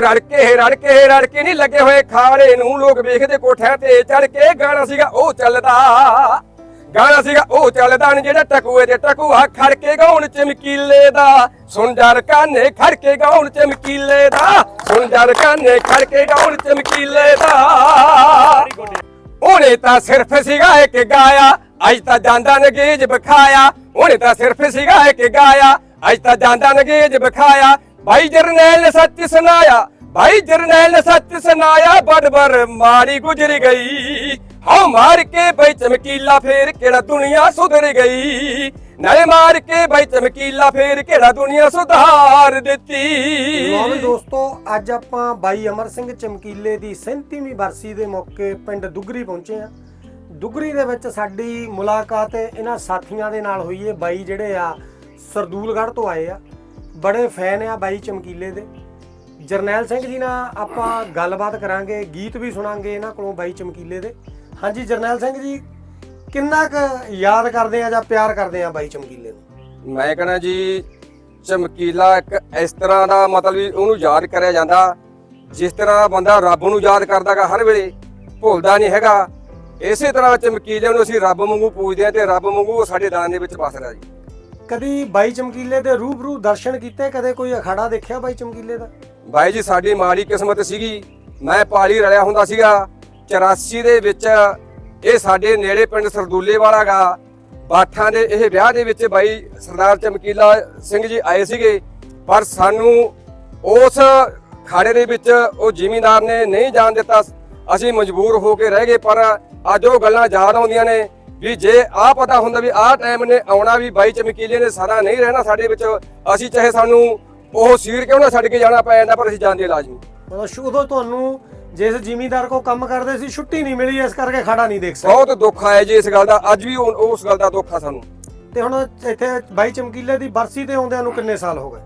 ਉਹ ਰੜਕੇ ਰੜਕੇ ਰੜਕੇ ਨਹੀਂ ਲੱਗੇ ਹੋਏ ਖਾੜੇ ਨੂੰ। ਲੋਕ ਵੇਖਦੇ ਕੋਠਿਆਂ ਤੇ ਚੜ ਕੇ ਗਾਣਾ ਸੀਗਾ, ਉਹ ਚੱਲਦਾ। ਗਾਣਾ ਸੀਗਾ, ਉਹ ਚੱਲਦਾ ਨੀ, ਜਿਹੜਾ ਟਕੂਏ ਤੇ ਟਕੂਆ ਖੜ ਕੇ ਗਾਉਣ ਚਮਕੀਲੇ ਦਾ। ਸੁਣ ਜਰ ਕਾਨੇ ਖੜ ਕੇ ਗਾਉਣ ਚਮਕੀਲੇ ਦਾ। ਸੁਣ ਜਰ ਕਾਨੇ ਖੜ ਕੇ ਗਾਉਣ ਚਮਕੀਲੇ ਦਾ। ਉਹਨੇ ਤਾਂ ਸਿਰਫ ਸੀਗਾ ਇੱਕ ਗਾਇਆ, ਅੱਜ ਤਾਂ ਜਾਂਦਾ ਨਗੇਜ ਬਖਾਇਆ ਉਹਨੇ ਤਾਂ ਸਿਰਫ ਸੀਗਾ ਇੱਕ ਗਾਇਆ, ਅੱਜ ਤਾਂ ਜਾਂਦਾ ਨਗੇਜ ਬਖਾਇਆ ਭਾਈ ਜਰਨੈਲ ਨੇ ਸੱਚ ਸੁਣਾਇਆ, ਭਾਈ ਜਰਨੈਲ ਨੇ ਸੱਚ ਸੁਣਾਇਆ ਬੜਬੜ ਮਾਰੀ ਗੁਜ਼ਰ ਗਈ। ਹਾਂ ਮਾਰ ਕੇ ਬਈ ਚਮਕੀਲਾ ਫੇਰ ਕਿਹੜਾ ਦੁਨੀਆ ਸੁਧਰ ਗਈ? ਨਾਲੇ ਮਾਰ ਕੇ ਬਈ ਚਮਕੀਲਾ ਫੇਰ ਕਿਹੜਾ ਦੁਨੀਆ ਸੁਧਾਰ ਦਿੱਤੀ? ਲਓ ਵੀ ਦੋਸਤੋ, ਅੱਜ ਆਪਾਂ ਬਾਈ ਅਮਰ ਸਿੰਘ ਚਮਕੀਲੇ ਦੀ 37ਵੀਂ ਬਰਸੀ ਦੇ ਮੌਕੇ ਪਿੰਡ ਦੁੱਗਰੀ ਪਹੁੰਚੇ ਆ ਦੁੱਗਰੀ ਦੇ ਵਿੱਚ ਸਾਡੀ ਮੁਲਾਕਾਤ ਇਹਨਾਂ ਸਾਥੀਆਂ ਦੇ ਨਾਲ ਹੋਈ ਹੈ ਬਾਈ ਜਿਹੜੇ ਆ ਸਰਦੂਲਗੜ੍ਹ ਤੋਂ ਆਏ ਆ। ਬੜੇ ਫੈਨ ਆ ਬਾਈ ਚਮਕੀਲੇ ਦੇ। ਜਰਨੈਲ ਸਿੰਘ ਜੀ ਨਾਲ ਆਪਾਂ ਗੱਲਬਾਤ ਕਰਾਂਗੇ, ਗੀਤ ਵੀ ਸੁਣਾਂਗੇ ਇਹਨਾਂ ਕੋਲੋਂ ਬਾਈ ਚਮਕੀਲੇ ਦੇ। ਹਾਂਜੀ, ਜਰਨੈਲ ਸਿੰਘ ਜੀ, ਕਿੰਨਾ ਕੁ ਯਾਦ ਕਰਦੇ ਆ ਜਾਂ ਪਿਆਰ ਕਰਦੇ ਆ ਬਾਈ ਚਮਕੀਲੇ ਨੂੰ? ਮੈਂ ਕਹਣਾ ਜੀ, ਚਮਕੀਲਾ ਇੱਕ ਇਸ ਤਰ੍ਹਾਂ ਦਾ ਮਤਲਬ ਵੀ ਉਹਨੂੰ ਯਾਦ ਕਰਿਆ ਜਾਂਦਾ, ਜਿਸ ਤਰ੍ਹਾਂ ਬੰਦਾ ਰੱਬ ਨੂੰ ਯਾਦ ਕਰਦਾਗਾ ਹਰ ਵੇਲੇ, ਭੁੱਲਦਾ ਨਹੀਂ ਹੈਗਾ। ਇਸੇ ਤਰ੍ਹਾਂ ਚਮਕੀਲੇ ਨੂੰ ਅਸੀਂ ਰੱਬ ਵਾਂਗੂ ਪੂਜਦੇ ਹਾਂ ਤੇ ਰੱਬ ਵਾਂਗੂ ਉਹ ਸਾਡੇ ਦਾਨ ਦੇ ਵਿੱਚ ਵਸ ਰਿਹਾ ਜੀ। ਕਦੀ ਬਾਈ ਚਮਕੀਲੇ ਦੇ ਰੂਬਰੂ ਦਰਸ਼ਨ ਕੀਤੇ, ਕਦੇ ਕੋਈ ਅਖਾੜਾ ਦੇਖਿਆ ਬਾਈ ਚਮਕੀਲੇ ਦਾ? ਬਾਈ ਜੀ, ਸਾਡੀ ਮਾੜੀ ਕਿਸਮਤ ਸੀਗੀ। ਮੈਂ ਪਾਲੀ ਰਲਿਆ ਹੁੰਦਾ ਸੀਗਾ। 84 ਦੇ ਵਿੱਚ ਇਹ ਸਾਡੇ ਨੇੜੇ ਪਿੰਡ ਸਰਦੂਲੇ ਵਾਲਾ ਗਾ। ਬਾਠਾਂ ਦੇ, ਇਹ ਵਿਆਹ ਦੇ ਵਿੱਚ ਬਾਈ ਸਰਦਾਰ ਚਮਕੀਲਾ ਸਿੰਘ ਜੀ ਆਏ ਸੀਗੇ। ਪਰ ਸਾਨੂੰ ਉਸ ਖਾੜੇ ਦੇ ਵਿੱਚ ਉਹ ਜ਼ਿਮੀਂਦਾਰ ਨੇ ਨਹੀਂ ਜਾਣ ਦਿੱਤਾ। ਅਸੀਂ ਮਜਬੂਰ ਹੋ ਕੇ ਰਹਿ ਗਏ, ਪਰ ਅੱਜ ਉਹ ਗੱਲਾਂ ਯਾਦ ਆਉਂਦੀਆਂ ਨੇ। ਵੀ ਜੇ ਆਹ ਪਤਾ ਹੁੰਦਾ ਵੀ ਆਹ ਟਾਈਮ ਨੇ ਆਉਣਾ ਵੀ ਬਾਈ ਚਮਕੀਲੇ ਨੇ ਸਾਰਾ ਨਹੀਂ ਰਹਿਣਾ ਸਾਡੇ ਵਿੱਚ ਅਸੀਂ ਚਾਹੇ ਸਾਨੂੰ ਉਹ ਸੀਰ ਕਿਉਂ ਨਾ ਛੱਡ ਕੇ ਜਾਣਾ ਪੈ ਜਾਂਦਾ ਪਰ ਅਸੀਂ ਜਾਂਦੇ ਲਾਜ਼ਮੀ। ਮਤਲਬ ਉਦੋਂ ਤੁਹਾਨੂੰ ਜਿਸ ਜ਼ਿਮੀਂਦਾਰ ਕੋ ਕੰਮ ਕਰਦੇ ਸੀ ਛੁੱਟੀ ਨਹੀਂ ਮਿਲੀ ਇਸ ਕਰਕੇ ਖੜਾ ਨਹੀਂ ਦੇਖ ਸਕਦੇ। ਬਹੁਤ ਦੁੱਖ ਆਇਆ ਜੀ ਇਸ ਗੱਲ ਦਾ ਅੱਜ ਵੀ ਉਸ ਗੱਲ ਦਾ ਦੁੱਖ ਆ ਸਾਨੂੰ। ਤੇ ਹੁਣ ਇੱਥੇ ਬਾਈ ਚਮਕੀਲੇ ਦੀ ਬਰਸੀ ਤੇ ਆਉਂਦਿਆਂ ਨੂੰ ਕਿੰਨੇ ਸਾਲ ਹੋ ਗਏ?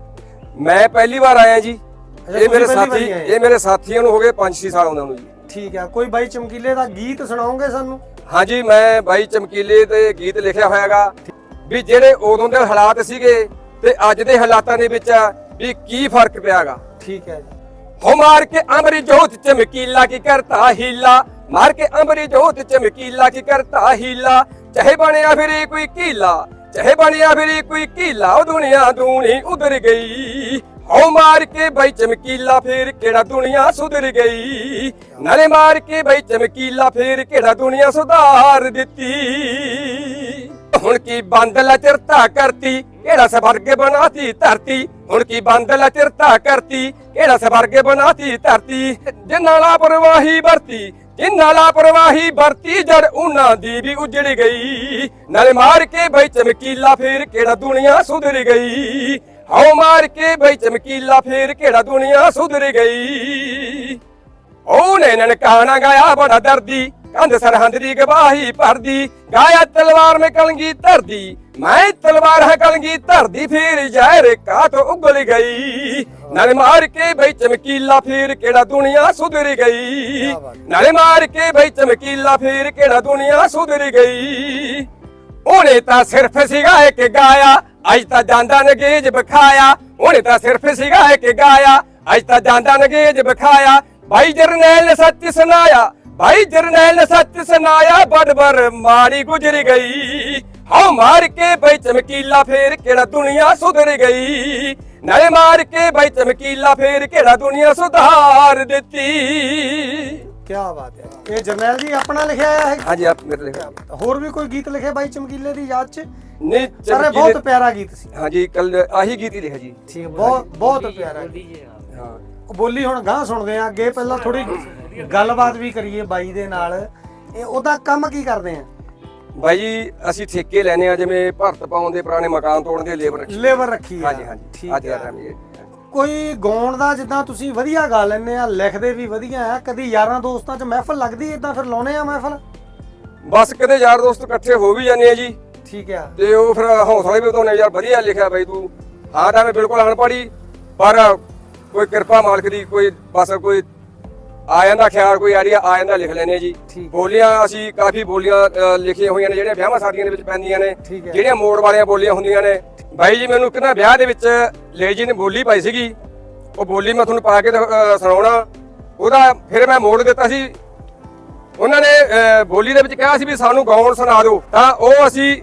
ਮੈਂ ਪਹਿਲੀ ਵਾਰ ਆਇਆ ਜੀ। ਇਹ ਮੇਰੇ ਸਾਥੀ। ਇਹ ਮੇਰੇ ਸਾਥੀਆਂ ਨੂੰ ਹੋ ਗਏ 5-6 ਸਾਲ ਆਉਂਦਾ ਨੂੰ ਜੀ। ਠੀਕ ਹੈ ਕੋਈ ਬਾਈ ਚਮਕੀਲੇ ਦਾ ਗੀਤ ਸੁਣਾਓਗੇ ਸਾਨੂੰ? ਹਾਂਜੀ ਮੈਂ ਬਾਈ ਚਮਕੀਲੇ ਤੇ ਗੀਤ ਲਿਖਿਆ ਹੋਇਆਗਾ ਵੀ ਜਿਹੜੇ ਉਦੋਂ ਦੇ ਹਾਲਾਤ ਸੀਗੇ ਤੇ ਅੱਜ ਦੇ ਹਾਲਾਤਾਂ ਦੇ ਵਿੱਚ ਵੀ ਕੀ ਫ਼ਰਕ ਪਿਆਗਾ। ਠੀਕ ਹੈ ਜੀ। ਹੋ ਮਾਰ ਕੇ ਅਮਰੀ ਜੋਤ ਚਮਕੀਲਾ ਕੀ ਕਰਤਾ ਹੀਲਾ ਮਾਰ ਕੇ ਅਮਰੀ ਜੋਤ ਚਮਕੀਲਾ ਕੀ ਕਰਤਾ ਹੀਲਾ ਚਾਹੇ ਬਣਿਆ ਫਿਰੇ ਕੋਈ ਕੀਲਾ ਚਾਹੇ ਬਣਿਆ ਫਿਰੇ ਕੋਈ ਕੀਲਾ ਉਹ ਦੁਨੀਆ ਦੂਣੀ ਉਧਰ ਗਈ। ਹੋ ਮਾਰ ਕੇ ਬਈ ਚਮਕੀਲਾ ਫੇਰ ਕਿਹੜਾ ਦੁਨੀਆ ਸੁਧਰ ਗਈ? ਨਾਲੇ ਮਾਰ ਕੇ ਬਈ ਚਮਕੀਲਾ ਫੇਰ ਕਿਹੜਾ ਦੁਨੀਆ ਸੁਧਾਰ ਦਿੱਤੀ? ਹੁਣ ਕੀ ਬੰਦ ਲਚਰਤਾ ਕਰਤੀ, ਕਿਹੜਾ ਸਵਰਗ ਬਣਾਤੀ ਧਰਤੀ? ਹੁਣ ਕੀ ਬੰਦ ਲਚਰਤਾ ਕਰਤੀ, ਕਿਹੜਾ ਸਵਰਗ ਬਣਾਤੀ ਧਰਤੀ? ਜਿੰਨਾ ਲਾਪਰਵਾਹੀ ਵਰਤੀ ਜਿੰਨਾ ਲਾਪਰਵਾਹੀ ਵਰਤੀ, ਜੜ ਉਹਨਾਂ ਦੀ ਵੀ ਉਜੜ ਗਈ। ਨਾਲੇ ਮਾਰ ਕੇ ਬਈ ਚਮਕੀਲਾ ਫੇਰ ਕਿਹੜਾ ਦੁਨੀਆ ਸੁਧਰ ਗਈ? ਹਾਉ ਮਾਰ ਕੇ ਬਈ ਚਮਕੀਲਾ ਫੇਰ ਕਿਹੜਾ ਦੁਨੀਆ ਸੁਧਰ ਗਈ? ਉਹਨੇ ਨਨਕਾਣਾ ਗਾਇਆ, ਬੜਾ ਦਰਦੀ। ਕੰਧ ਸਰਹੰਦ ਦੀ ਗਵਾਹੀ ਭਰਦੀ। ਗਾਇਆ ਤਲਵਾਰ ਮੇ ਕਲੰਗੀ ਧਰਦੀ। ਮੈਂ ਤਲਵਾਰ ਹੈ ਕਲੰਗੀ ਧਰਦੀ ਫੇਰ ਜ਼ਹਿਰ ਕਾਤ ਉਗਲ ਗਈ। ਨਾਲੇ ਮਾਰ ਕੇ ਬਈ ਚਮਕੀਲਾ ਫੇਰ ਕਿਹੜਾ ਦੁਨੀਆ ਸੁਧਰ ਗਈ? ਨਾਲੇ ਮਾਰ ਕੇ ਬਈ ਚਮਕੀਲਾ ਫੇਰ ਕਿਹੜਾ ਦੁਨੀਆ ਸੁਧਰ ਗਈ? ਉਹਨੇ ਤਾਂ ਸਿਰਫ ਸੀਗਾ ਇੱਕ ਗਾਇਆ ਅੱਜ ਤਾਂ ਜਾਂਦਾ ਨਗੇਜ ਬਖਾਇਆ। ਉਹਨੇ ਤਾਂ ਸਿਰਫ ਸੀਗਾ ਇੱਕ ਗਾਇਆ ਅੱਜ ਤਾਂ ਜਾਂਦਾ ਨਗੇਜ ਬਖਾਇਆ। ਭਾਈ ਜਰਨੈਲ ਨੇ ਸੱਚ ਸੁਣਾਇਆ ਭਾਈ ਜਰਨੈਲ ਨੇ ਸੱਚ ਸੁਣਾਇਆ ਬੜਬੜ ਮਾਰੀ ਗੁਜ਼ਰ ਗਈ। ਹਾਂ ਮਾਰ ਕੇ ਬਈ ਚਮਕੀਲਾ ਫੇਰ ਕਿਹੜਾ ਦੁਨੀਆ ਸੁਧਰ ਗਈ? ਨਾਲੇ ਮਾਰ ਕੇ ਬਈ ਚਮਕੀਲਾ ਫੇਰ ਕਿਹੜਾ ਦੁਨੀਆ ਸੁਧਾਰ ਦਿੱਤੀ? ਕੀ ਬਾਤ ਹੈ। ਇਹ ਜਰਨੈਲ ਜੀ ਆਪਣਾ ਲਿਖਿਆ ਹੈ? ਹਾਂਜੀ ਆਪ ਮੇਰੇ ਲਿਖਿਆ। ਹੋਰ ਵੀ ਕੋਈ ਗੀਤ ਲਿਖਿਆ ਬਾਈ ਚਮਕੀਲੇ ਦੀ ਯਾਦ ਚ? ਨਹੀਂ ਸਾਰੇ ਬਹੁਤ ਪਿਆਰਾ ਗੀਤ ਸੀ। ਹਾਂਜੀ ਕੱਲ ਆਹੀ ਗੀਤ ਹੀ ਲਿਖਿਆ ਜੀ। ਠੀਕ ਬਹੁਤ ਬਹੁਤ ਪਿਆਰਾ ਹਾਂ। ਬੋਲੀ ਹੁਣ ਗਾਂ ਸੁਣਦੇ ਆ ਅੱਗੇ ਪਹਿਲਾਂ ਥੋੜੀ ਗੱਲਬਾਤ ਵੀ ਕਰੀਏ ਬਾਈ ਦੇ ਨਾਲ। ਇਹ ਉਹਦਾ ਕੰਮ ਕੀ ਕਰਦੇ ਆ? ਬਾਈ ਜੀ ਅਸੀਂ ਠੇਕੇ ਲੈਨੇ ਆ ਜਿਵੇਂ ਭਰਤ ਪਾਉਣ ਦੇ ਪੁਰਾਣੇ ਮਕਾਨ ਤੋੜਨ ਦੇ ਲੇਬਰ ਰੱਖੀ ਲੇਬਰ ਰੱਖੀ ਆ ਹਾਂਜੀ ਹਾਂਜੀ। ਠੀਕ ਅੱਜ ਦਾ ਆ ਟਾਈਮ ਇਹ ਕੋਈ ਗਾਉਣ ਦਾ ਜਿੱਦਾਂ ਤੁਸੀਂ ਵਧੀਆ ਗਾ ਲੈਂਦੇ ਆ ਲਿਖਦੇ ਵੀ ਵਧੀਆ ਆ ਕਦੀ ਯਾਰਾਂ ਦੋਸਤਾਂ 'ਚ ਮਹਿਫਲ ਲੱਗਦੀ ਇਦਾਂ ਫਿਰ ਲਾਉਨੇ ਆ ਮਹਿਫਲ? ਬਸ ਕਿਤੇ ਯਾਰ ਦੋਸਤ ਇਕੱਠੇ ਹੋ ਵੀ ਜਾਂਦੇ ਆ ਜੀ। ਠੀਕ ਆ। ਤੇ ਉਹ ਫਿਰ ਹੌਸਲਾ ਵੀ ਉਦੋਂ ਯਾਰ ਵਧੀਆ ਲਿਖਿਆ ਬਾਈ ਤੂੰ। ਹਾਂ ਤਾਂ ਮੈਂ ਬਿਲਕੁਲ ਅਨਪੜ੍ਹੀ ਪਰ ਕੋਈ ਕਿਰਪਾ ਮਾਲਕ ਦੀ ਕੋਈ ਬਸ ਕੋਈ ਆ ਜਾਂਦਾ ਖਿਆਲ ਕੋਈ ਆਈਡੀਆ ਆ ਜਾਂਦਾ ਲਿਖ ਲੈਨੇ ਜੀ। ਬੋਲੀਆਂ ਅਸੀਂ ਕਾਫੀ ਬੋਲੀਆਂ ਲਿਖੀਆਂ ਹੋਈਆਂ ਨੇ ਜਿਹੜੀਆਂ ਵਿਆਹਾਂ ਸ਼ਾਦੀਆਂ ਦੇ ਵਿੱਚ ਪੈਂਦੀਆਂ ਨੇ। ਜਿਹੜੀਆਂ ਮੋੜ ਵਾਲੀਆਂ ਬੋਲੀਆਂ ਹੁੰਦੀਆਂ ਨੇ। ਬਾਈ ਜੀ ਮੈਨੂੰ ਕਿਹਨਾਂ ਵਿਆਹ ਦੇ ਵਿੱਚ ਲੇਡੀ ਜੀ ਨੇ ਬੋਲੀ ਪਾਈ ਸੀਗੀ। ਉਹ ਬੋਲੀ ਮੈਂ ਤੁਹਾਨੂੰ ਪਾ ਕੇ ਸੁਣਾਉਣਾ। ਉਹਦਾ ਫਿਰ ਮੈਂ ਮੋੜ ਦਿੱਤਾ ਸੀ। ਉਹਨਾਂ ਨੇ ਬੋਲੀ ਦੇ ਵਿੱਚ ਕਿਹਾ ਸੀ ਵੀ ਸਾਨੂੰ ਗਾਉਣ ਸੁਣਾ ਦਿਓ। ਤਾਂ ਉਹ ਅਸੀਂ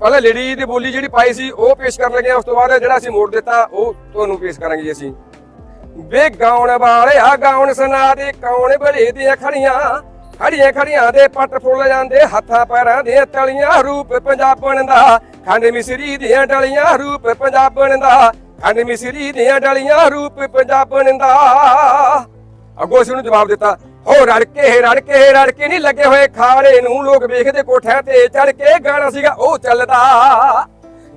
ਪਹਿਲਾਂ ਲੇਡੀ ਦੀ ਬੋਲੀ ਜਿਹੜੀ ਪਾਈ ਸੀ ਉਹ ਪੇਸ਼ ਕਰਨ ਲੱਗੇ। ਉਸ ਤੋਂ ਬਾਅਦ ਜਿਹੜਾ ਅਸੀਂ ਮੋੜ ਦਿੱਤਾ ਉਹ ਤੁਹਾਨੂੰ ਪੇਸ਼ ਕਰਾਂਗੇ ਜੀ ਅਸੀਂ। ਵੇ ਗਾਉਣ ਵਾਲਿਆ ਗਾਉਣ ਸੁਣਾ ਦੇ ਕੌਣ ਬੜੇ ਦੀਆਂ ਖੜੀਆਂ? ਖੜੀਆਂ ਖੜੀਆਂ ਦੇ ਪੱਟ ਫੁੱਲ ਜਾਂਦੇ, ਹੱਥਾਂ ਪੈਰਾਂ ਦੀਆਂ ਤਲੀਆਂ ਰੂਪ ਪੰਜਾਬਣ ਦਾ। ਖੰਡ ਮਿਸਰੀ ਦੀਆਂ ਡਲੀਆਂ, ਰੂਪ ਪੰਜਾਬਣ ਦਾ। ਖੰਡ ਮਿਸਰੀ ਦੀਆਂ ਡਲੀਆਂ, ਰੂਪ ਪੰਜਾਬਣ ਦਾ। ਅੱਗੋਂ ਅਸੀਂ ਉਹਨੂੰ ਜਵਾਬ ਦਿੱਤਾ, ਹੋ ਰੜਕੇ ਰੜਕੇ ਰੜਕੇ ਨਹੀਂ ਲੱਗੇ ਹੋਏ ਖਾੜੇ ਨੂੰ। ਲੋਕ ਵੇਖਦੇ ਕੋਠਿਆਂ ਤੇ ਚੜ ਕੇ ਗਾਣਾ ਸੀਗਾ, ਉਹ ਚੱਲਦਾ।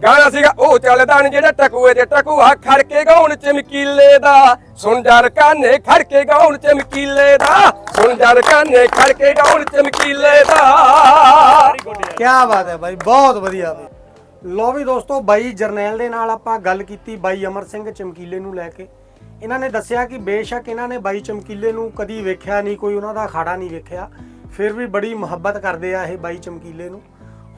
ਗਾਣਾ ਸੀਗਾ ਉਹ ਚੱਲਦਾ ਨੀ ਜਿਹੜਾ ਟਕੂਏ ਤੇ ਟਕੂਆ ਖੜ ਕੇ ਗਾਉਣ ਚਮਕੀਲੇ ਦਾ। ਸੁਣ ਜਰ ਕਾਨੇ ਖੜ ਕੇ ਗਾਉਣ ਚਮਕੀਲੇ ਦਾ। ਸੁਣ ਜਰ ਕਾਨੇ ਖੜ ਕੇ ਗਾਉਣ ਚਮਕੀਲੇ ਦਾ। ਕੀ ਬਾਤ ਹੈ ਬਾਈ ਬਹੁਤ ਵਧੀਆ ਬਾਈ। ਲੋ ਵੀ ਦੋਸਤੋ ਬਾਈ ਜਰਨੈਲ ਦੇ ਨਾਲ ਆਪਾਂ ਗੱਲ ਕੀਤੀ ਬਾਈ ਅਮਰ ਸਿੰਘ ਚਮਕੀਲੇ ਨੂੰ ਲੈ ਕੇ। ਇਹਨਾਂ ਨੇ ਦੱਸਿਆ ਕਿ ਬੇਸ਼ੱਕ ਇਹਨਾਂ ਨੇ ਬਾਈ ਚਮਕੀਲੇ ਨੂੰ ਕਦੀ ਵੇਖਿਆ ਨਹੀਂ ਕੋਈ ਉਹਨਾਂ ਦਾ ਅਖਾੜਾ ਨਹੀਂ ਵੇਖਿਆ। ਫਿਰ ਵੀ ਬੜੀ ਮੁਹੱਬਤ ਕਰਦੇ ਆ ਇਹ ਬਾਈ ਚਮਕੀਲੇ ਨੂੰ।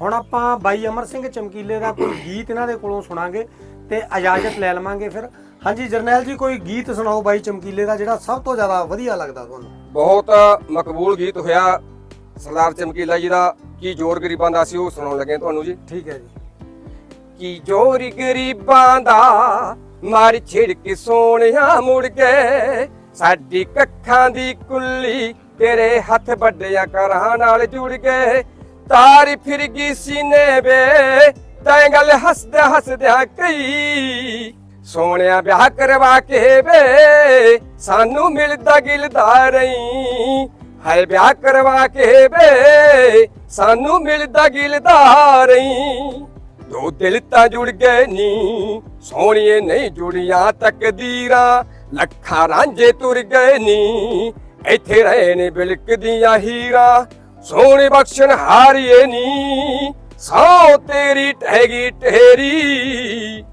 ਹੁਣ ਆਪਾਂ ਬਾਈ ਅਮਰ ਸਿੰਘ ਚਮਕੀਲੇ ਦਾ ਕੋਈ ਗੀਤ ਇਹਨਾਂ ਦੇ ਕੋਲੋਂ ਸੁਣਾਂਗੇ ਤੇ ਇਜਾਜ਼ਤ ਲੈ ਲਵਾਂਗੇ ਫਿਰ। ਹਾਂਜੀ ਜਰਨੈਲ ਜੀ ਕੋਈ ਗੀਤ ਸੁਣਾਓ ਬਾਈ ਚਮਕੀਲੇ ਦਾ ਜਿਹੜਾ ਸਭ ਤੋਂ ਜ਼ਿਆਦਾ ਵਧੀਆ ਲੱਗਦਾ ਤੁਹਾਨੂੰ? ਬਹੁਤ ਮਕਬੂਲ ਗੀਤ ਹੋਇਆ। ਸਰਦਾਰ ਚਮਕੀਲਾ ਜੀ ਦਾ ਕੀ ਜੋਰ ਗਰੀਬਾਂ ਦਾ ਸੀ ਉਹ ਸੁਣਾਉਣ ਲੱਗੇ ਤੁਹਾਨੂੰ ਜੀ। ਠੀਕ ਹੈ ਜੀ। ਕੀ ਜੋਰ ਗਰੀਬਾਂ ਦਾ ਮਾਰ ਛਿੜਕ ਸੋਹਣਿਆ ਮੁੜ ਗਏ ਸਾਡੀ ਕੱਖਾਂ ਦੀ ਕੁੱਲੀ ਤੇਰੇ ਹੱਥ ਵੱਡਿਆਂ ਕਰਾਂ ਨਾਲ ਜੁੜ ਗਏ ਤਾਰੀ ਫਿਰ ਗਈ ਸੀਨੇ ਵੇ ਤੈਂ ਗੱਲ ਹੱਸਦਿਆਂ ਹੱਸਦਿਆਂ ਕਈ ਸੋਹਣਿਆ ਵਿਆਹ ਕਰਵਾ ਕੇ ਵੇ, ਸਾਨੂੰ ਮਿਲਦਾ ਗਿਲਦਾ ਰਹੀ। ਹਾਏ ਵਿਆਹ ਕਰਵਾ ਕੇ ਵੇ, ਸਾਨੂੰ ਮਿਲਦਾ ਗਿਲਦਾ ਰਹੀ। ਦੋ ਦਿਲ ਤਾਂ ਜੁੜ ਗਏ ਨੀ, ਸੋਹਣੀਏ ਨਹੀਂ ਜੁੜੀਆਂ ਤਕਦੀਰਾਂ, ਲੱਖਾਂ ਰਾਂਝੇ ਤੁਰ ਗਏ ਨੀ, ਇੱਥੇ ਰਹੇ ਨੇ ਬਿਲਕਦੀਆਂ ਹੀਰਾ। ਸੋਹਣੇ ਬਖਸ਼ਣ ਹਾਰੀਏ ਨੀ ਸੌ ਤੇਰੀ ਟਹਿਗੀ ਟਹਿਰੀ।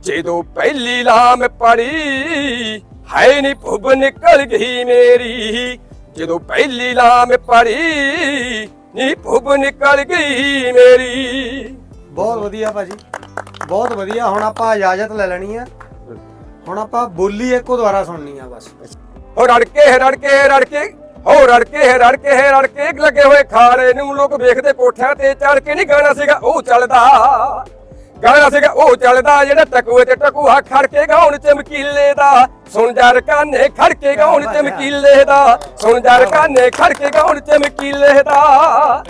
ਜਦੋਂ ਪਹਿਲੀ ਲਾਮ ਪੜੀ ਹਾਏ ਨੀ ਭੁੱਬ ਨਿਕਲ ਗਈ ਮੇਰੀ। ਜਦੋਂ ਪਹਿਲੀ ਲਾਮ ਪੜੀ ਨੀ ਭੁੱਬ ਨਿਕਲ ਗਈ ਮੇਰੀ। ਬਹੁਤ ਵਧੀਆ ਭਾਜੀ ਬਹੁਤ ਵਧੀਆ। ਹੁਣ ਆਪਾਂ ਇਜਾਜ਼ਤ ਲੈ ਲੈਣੀ ਆ। ਹੁਣ ਆਪਾਂ ਬੋਲੀ ਇੱਕੋ ਦੁਆਰਾ ਸੁਣਨੀ ਆ ਬਸ। ਹੋ ਰੜਕੇ ਰੜਕੇ ਰੜਕੇ। ਹੋ ਰੜਕੇ ਰੜਕੇ ਰੜਕੇ ਲੱਗੇ ਹੋਏ ਖਾਰੇ ਨੂੰ ਲੋਕ ਵੇਖਦੇ ਕੋਠਿਆਂ ਤੇ ਚੜ ਕੇ ਨਹੀਂ ਗਾਣਾ ਸੀਗਾ ਉਹ ਚੱਲਦਾ। ਗਾਣਾ ਸੀਗਾ ਉਹ ਚੱਲਦਾ ਜਿਹੜਾ ਟਕੂਏ ਤੇ ਟਕੂਆ ਖੜ ਕੇ ਗਾਉਣ ਚਮਕੀਲੇ ਦਾ। ਸੁਣ ਜਰ ਕਾਨੇ ਖੜ ਕੇ ਗਾਉਣ ਚਮਕੀਲੇ ਦਾ। ਸੁਣ ਜਰ ਕਾਨੇ ਖੜ ਕੇ ਗਾਉਣ ਚਮਕੀਲੇ ਦਾ।